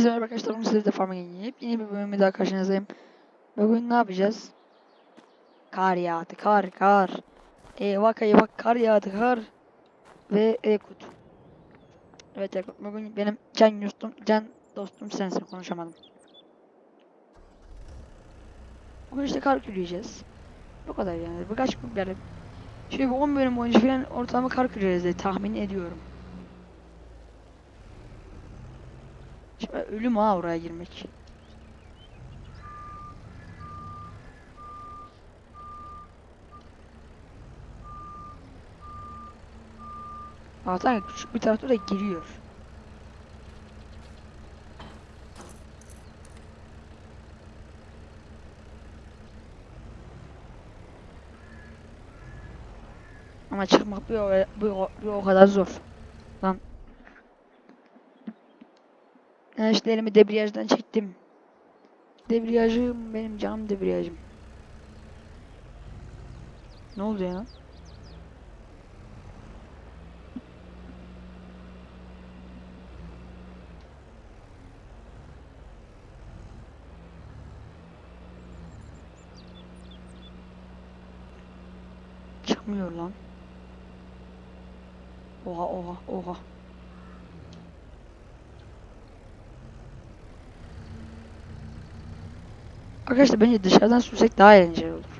Hepinize merhaba arkadaşlar. Bugün sizlerle Farm'a gelip yeni bir bölümü daha karşınızdayım. Bugün ne yapacağız? Kar yağdı. Kar, kar. Eyvah eyvah kar yağdı. Kar. Ve Ekut. Evet Ekut. Bugün benim can dostum, can dostum sensin. Konuşamadım. Bugün işte kar kürüyeceğiz. Bu kadar yani. Birkaç gün yani. Şöyle bir 10 bölüm boyunca falan ortalama kar kürüyeceğiz diye tahmin ediyorum. Şimdi ölüm ha oraya girmek. Zaten küçük bir tarafta da giriyor. Ama çıkmak bir o, bir o, bir o kadar zor. Lan. Elimi debriyajdan çektim. Debriyajım benim canım debriyajım. Ne oldu ya? Çıkmıyor lan. Oha oha oha. Arkadaşlar bence dışarıdan sürsek daha eğlenceli olur.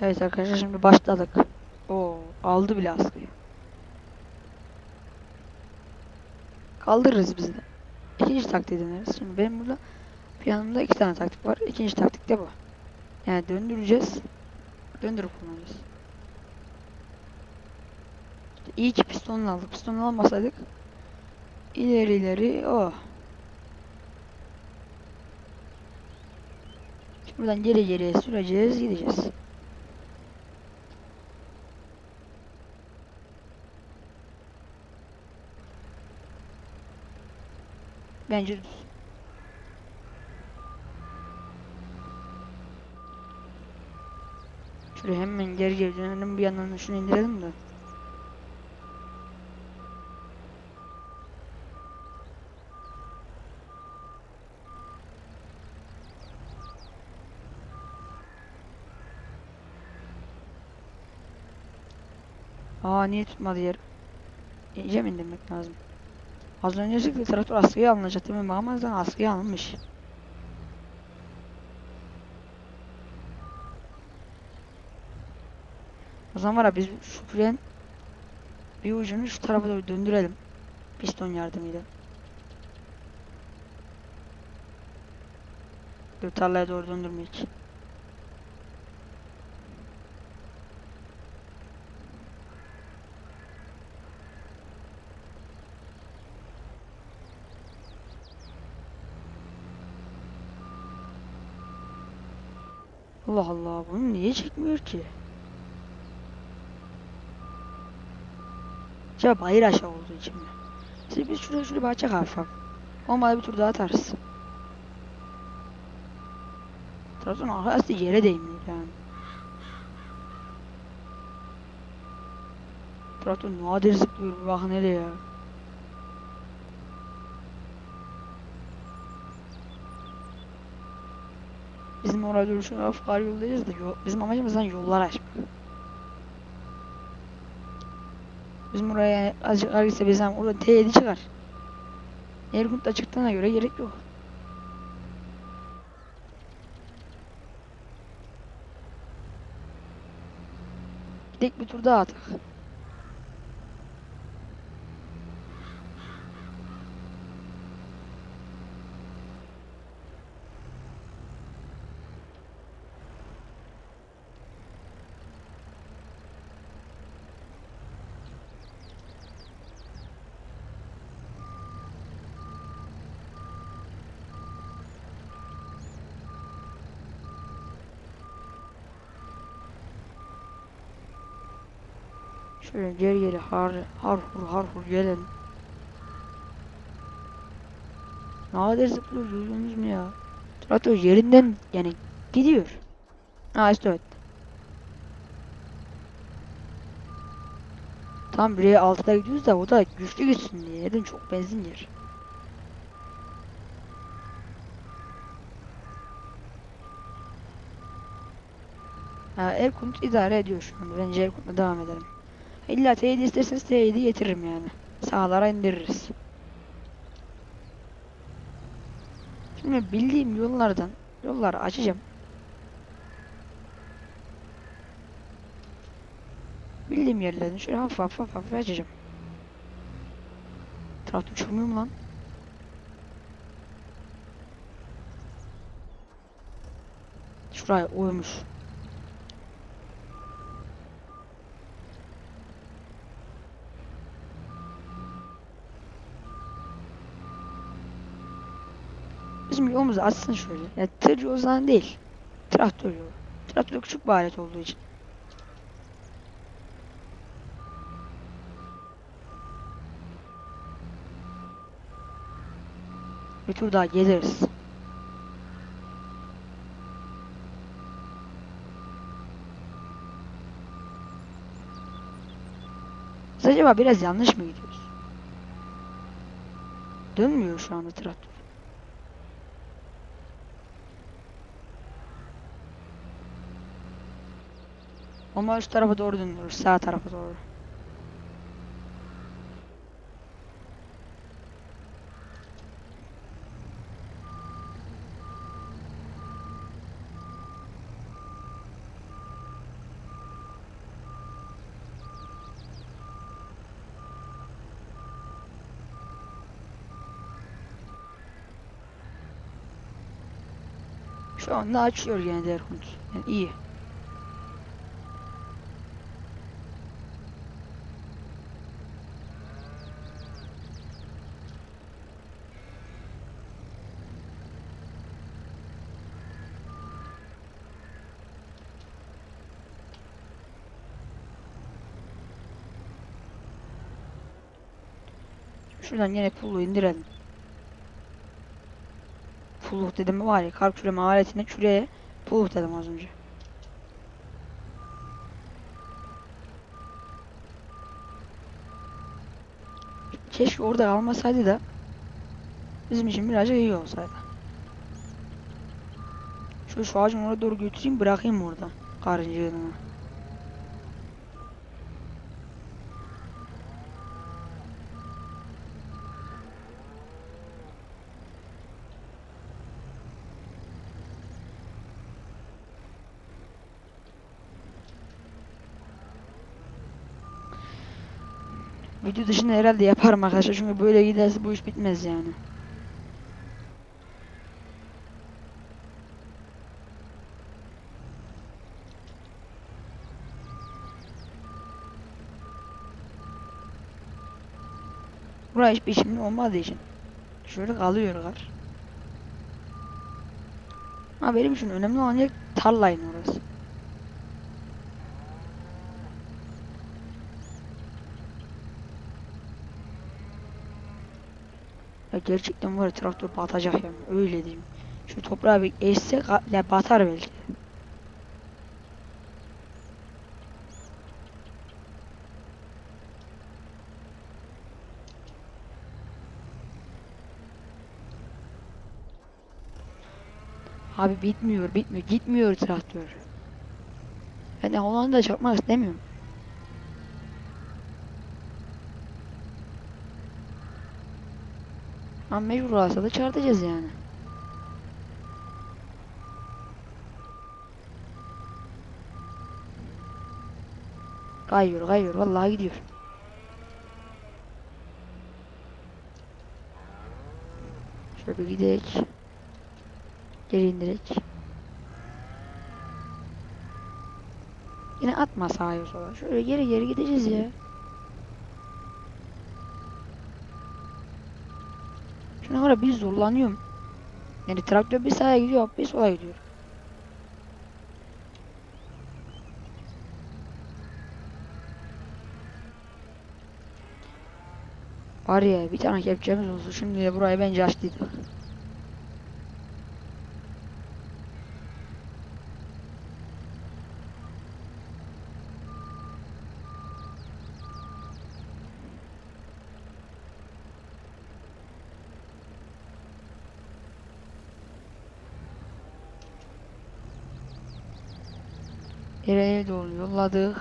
Evet arkadaşlar şimdi başladık. Oo aldı bile askıyı. Kaldırırız biz de. İkinci taktiği deneriz. Şimdi benim burada planımda iki tane taktik var. İkinci taktik de bu. Yani döndüreceğiz. Döndürüp kullanacağız. İşte iyi ki pistonunu aldık. Pistonunu almasaydık ileri ileri o. Şimdi buradan geri geriye süreceğiz gideceğiz. Bence. Şöyle hemen geri geri dönelim bir yandan da şunu indirelim de. Aa niye tutmadı yer? İyice mi indirmek lazım? Az önce çıktı traktör askıya alınacak değil mi? Bakmazdan askıya alınmış. O zaman var ya biz şu fren bir ucunu şu tarafa doğru döndürelim. Piston yardımıyla. Dur tarlaya doğru döndürmek. Allah Allah bunu niye çekmiyor ki? Acaba bayır aşağı olduğu için mi? Siz biz şuraya şuraya bahçe hafif Olmadı bir tur daha atarız. Trabzon arkası yere değmiyor yani. Trabzon nadir zıplıyor bak nereye Bizim oraya dönüşün afkar yoldayız da yol, bizim amacımız lan yollar açmak. Bizim oraya azıcık argıysa bizim orada T7 çıkar. Erkut'ta çıktığına göre gerek yok. Tek bir tur daha atak. Şöyle geri geri har har hur har hur gelin. Nadir zıplıyor gördünüz mü ya? Traktör yerinden yani gidiyor. Ha işte evet. Tam buraya altıda gidiyoruz da o da güçlü gitsin diye. Neden çok benzin yer. Ha, Erkunt idare ediyor şu anda. Bence Erkunt'la devam edelim. İlla T7 isterseniz T7 getiririm yani. Sağlara indiririz. Şimdi bildiğim yollardan yolları açacağım. Bildiğim yerlerden şöyle hafif hafif hafif, hafif açacağım. Traktör uçurmuyor mu lan? Şuraya uymuş. Bizim yolumuzu açsın şöyle. Yani tır yolundan değil. Traktör yolu. Traktör küçük bir alet olduğu için. Bir tur daha geliriz. Biz acaba biraz yanlış mı gidiyoruz? Dönmüyor şu anda traktör. Ama üst tarafa doğru dönüyoruz. Sağ tarafa doğru. Şu anda açıyor gene Derhunt. Yani iyi. Şuradan yine pullu indirelim. Pulluk dedim var ya kar küreme aletine küreye pulluk dedim az önce. Keşke orada almasaydı da bizim için birazcık iyi olsaydı. Şu, şu ağacın oraya doğru götüreyim bırakayım orada karıncığını. Video dışında herhalde yaparım arkadaşlar çünkü böyle giderse bu iş bitmez yani. Buraya hiçbir işimli olmadığı için şöyle kalıyor kar. Ha benim için önemli olan yer tarlayın orası. Gerçekten var ya traktör batacak yani öyle diyeyim. Şu toprağı bir eşse ka- ya batar belki. Abi bitmiyor bitmiyor gitmiyor traktör. Ben de Hollanda'da çarpmak istemiyorum. Ama mecbur olsa da çarpacağız yani. Kayıyor kayıyor vallahi gidiyor. Şöyle gidelim. Geri indirek. Yine atma sağa sola. Şöyle geri geri gideceğiz ya. ara bir zorlanıyorum. Yani traktör bir sağa gidiyor, bir sola gidiyor. Var ya bir tane kepçemiz olsun şimdi de burayı bence açtıydık. İleriye doğru yolladık.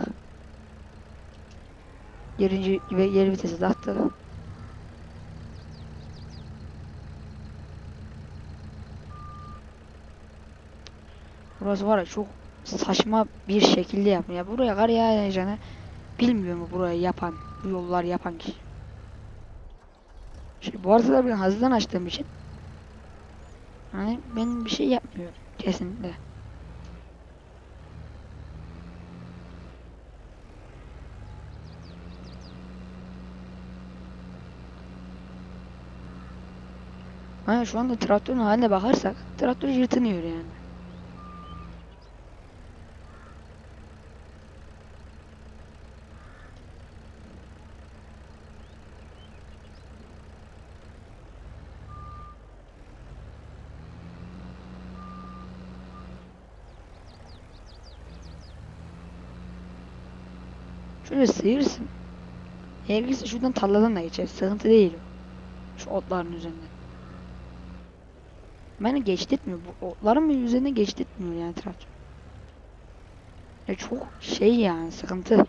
Gerinci ve geri vitesi de attık. Burası var ya çok saçma bir şekilde yapıyor. Ya buraya kar yağacağını bilmiyor mu burayı yapan, bu yollar yapan kişi. Şimdi bu arada ben hızlıdan açtığım için hani ben bir şey yapmıyorum kesinlikle. Hani şu anda traktörün haline bakarsak traktör yırtınıyor yani. Şöyle sıyırsın. Gerekirse şuradan tarladan da geçer. Sıkıntı değil o. Şu otların üzerinden. Beni geçtirtmiyor. Bu otların üzerine geçtirtmiyor yani traktör. Ya çok şey yani sıkıntı.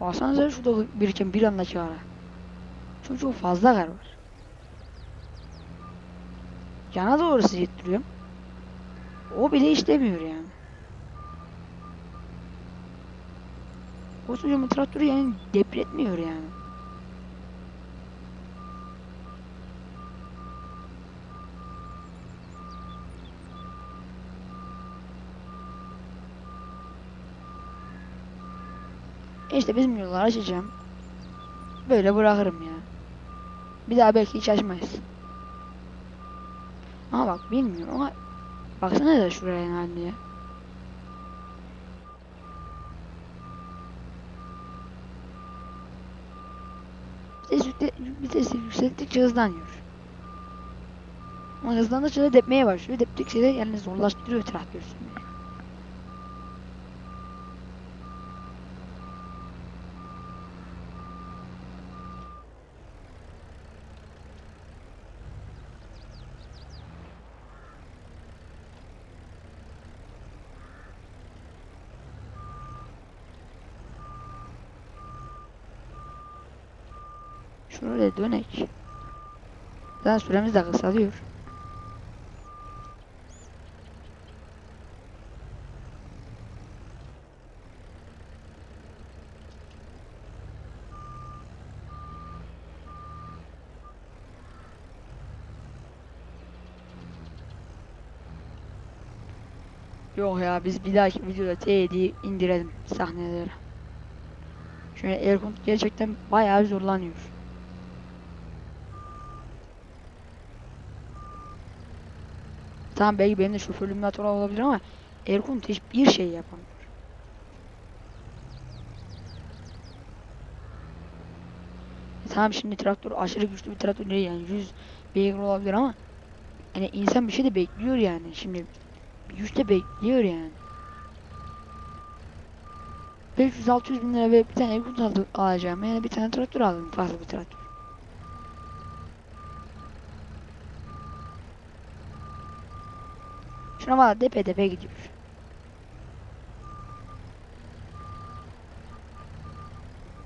Baksanıza şurada biriken bir anda çağıra. Çok çok fazla kar var. Yana doğru sıyırttırıyorum. O bile işlemiyor yani. O çocuğumun traktörü yani depretmiyor yani. İşte bizim yolları açacağım. Böyle bırakırım ya. Bir daha belki hiç açmayız. Ama bak bilmiyorum ama baksana da şuraya yani ya. Vitesi yükselttikçe hızlanıyor. Ama hızlandıkça da depmeye başlıyor. Deptikçe de yani zorlaştırıyor traktör sürmeyi. Şöyle dönek. Zaten süremiz de kısalıyor. Yok ya biz bir dahaki videoda T'yi indirelim sahneleri. Şöyle Erkun gerçekten bayağı zorlanıyor. Tamam belki benim de şoförlüğümde hata olabilir ama Erkun hiçbir şey yapamıyor. Tamam şimdi traktör aşırı güçlü bir traktör değil yani 100 beygir olabilir ama yani insan bir şey de bekliyor yani şimdi güç de bekliyor yani. 500-600 bin lira verip bir tane aldı- alacağım yani bir tane traktör aldım fazla bir traktör. Şuna valla depe depe gidiyor.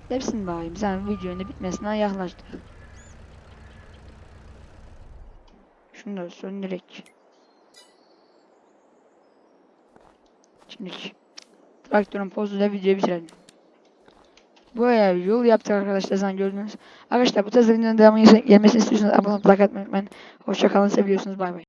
Hepsini bakayım. Sen videonun bitmesine yaklaştık. Şunları söndürek. Şimdi traktörün pozuyla videoyu bitirelim. Ayağı yol yaptık arkadaşlar sen gördünüz. Arkadaşlar bu tarz videoların devamı gelmesini istiyorsanız abone olmayı like atmayı unutmayın. Hoşçakalın seviyorsunuz bay bay.